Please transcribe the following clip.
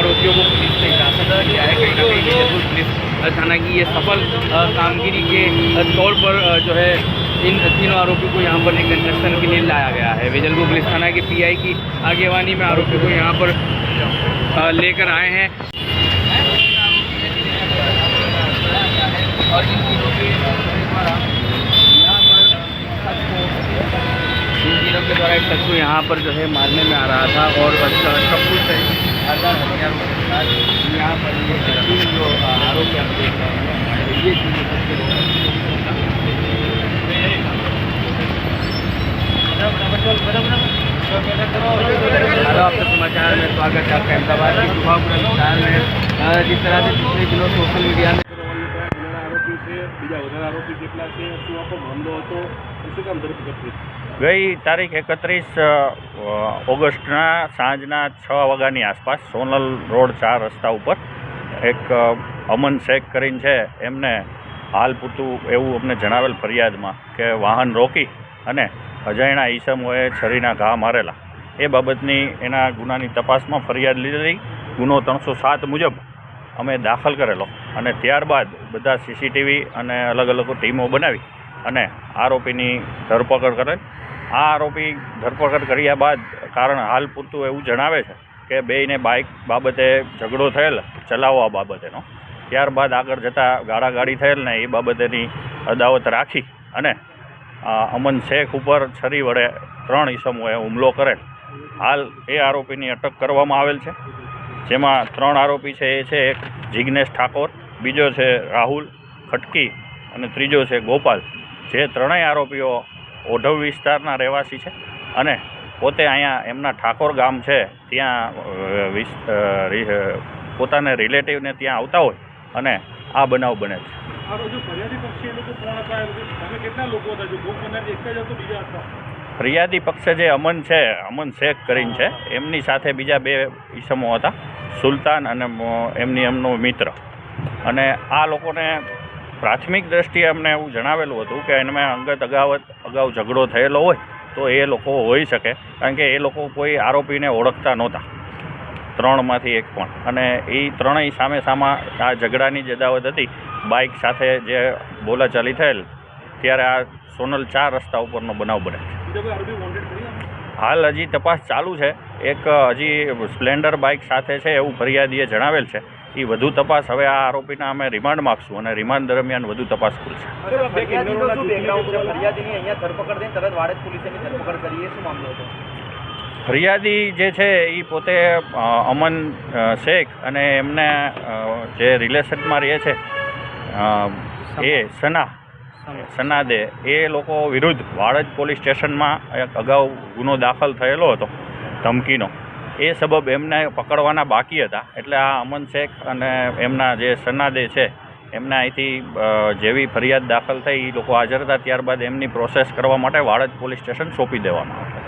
आरोपियों को पुलिस ने हिरासत लिया है। कहीं ना कहीं जयपुर पुलिस थाना की ये सफल कामगिरी के तौर पर जो है, इन तीनों आरोपियों को यहाँ पर कंस्ट्रक्शन के लिए लाया गया है। वेजलपुर पुलिस थाना के पीआई की आगेवानी में आरोपियों को यहाँ पर लेकर आए हैं। और इन तीनों के द्वारा एक यहाँ पर जो है मारने में आ रहा था और चप्पू से आधार हथियार के साथ यहाँ पर ये तीन जो आरोपी आप देख रहे हैं तो ये तीनों शख्स लोग हेलो आपका समाचार में स्वागत है आपका अहमदाबाद की सुबह विस्तार में अ, जिस तरह से पिछले दिनों सोशल मीडिया में ઘણા આરોપી છે બીજા વધારે આરોપી કેટલા છે શું આખો મામલો હતો શું કામ ધરપકડ થઈ ગઈ તારીખ એકત્રીસ ઓગસ્ટના સાંજના છ વાગ્યાની આસપાસ સોનલ રોડ ચાર રસ્તા ઉપર એક અમન શેખ કરીને છે એમને હાલ પૂરતું એવું અમને જણાવેલ ફરિયાદમાં કે વાહન રોકી અને અજાણ્યા ઈસમોએ છરીના ઘા મારેલા. એ બાબતની એના ગુનાની તપાસમાં ફરિયાદ લીધેલી. ગુનો ત્રણસો સાત મુજબ અમે દાખલ કરેલો અને ત્યારબાદ બધા સીસીટીવી અને અલગ અલગ ટીમો બનાવી અને આરોપીની ધરપકડ કરેલ. આ આરોપી ધરપકડ કર્યા બાદ કારણ હાલ પૂરતું એવું જણાવે છે કે બેયને બાઇક બાબતે ઝઘડો થયેલ, ચલાવવા બાબતેનો. ત્યારબાદ આગળ જતાં ગાળાગાળી થયેલ ને એ બાબતેની અદાવત રાખી અને અમન શેખ ઉપર છરી વડે ત્રણ ઈસમોએ હુમલો કરેલ. હાલ એ આરોપીની અટક કરવામાં આવેલ છે. જેમાં ત્રણ આરોપી છે, એ છે એક જિગ્નેશ ઠાકોર, બીજો છે રાહુલ ખટકી અને ત્રીજો છે ગોપાલ. જે ત્રણેય આરોપીઓ ઓઢવ વિસ્તારના રહેવાસી છે અને પોતે અહીંયા એમના ઠાકોર ગામ છે ત્યાં પોતાના રિલેટિવને ત્યાં આવતા હોય અને આ બનાવ બને છે. ફરિયાદી પક્ષે જે અમન છે અમન શેખ કરીને છે એમની સાથે બીજા બે ઈસમો હતા સુલતાન અને એમની એમનો મિત્ર. અને આ લોકોને પ્રાથમિક દ્રષ્ટિએ અમને એવું જણાવેલું હતું કે એમાં અંગત અગાવત અગાઉ ઝઘડો થયેલો હોય તો એ લોકો હોઈ શકે. કારણ કે એ લોકો કોઈ આરોપીને ઓળખતા નહોતા. ત્રણમાંથી એક પણ. અને એ ત્રણેય સામે સામા આ ઝઘડાની જદાવત હતી. બાઇક સાથે જે બોલાચાલી થયેલ, ત્યારે આ સોનલ ચાર રસ્તા ઉપરનો બનાવ બને? હાલ હજી તપાસ ચાલુ છે. એક હજી સ્પ્લેન્ડર બાઇક સાથે છે એવું ફરિયાદીએ જણાવેલ છે. એ વધુ તપાસ. હવે આ આરોપીના અમે રિમાન્ડ માગશું અને રિમાન્ડ દરમિયાન વધુ તપાસ ખુલશે ફરિયાદી જે છે એ પોતે અમન શેખ અને એમને જે રિલેશનમાં રહે છે એ સના સનાદે એ લોકો વિરુદ્ધ વાડજ પોલીસ સ્ટેશનમાં એક અગાઉ ગુનો દાખલ થયેલો હતો ધમકીનો. એ સબબ એમને પકડવાના બાકી હતા. એટલે આ અમન શેખ અને એમના જે સનાદે છે, એમને અહીંથી જેવી ફરિયાદ દાખલ થઈ એ લોકો હાજર હતા. ત્યારબાદ એમની પ્રોસેસ કરવા માટે વાડજ પોલીસ સ્ટેશન સોંપી દેવામાં આવશે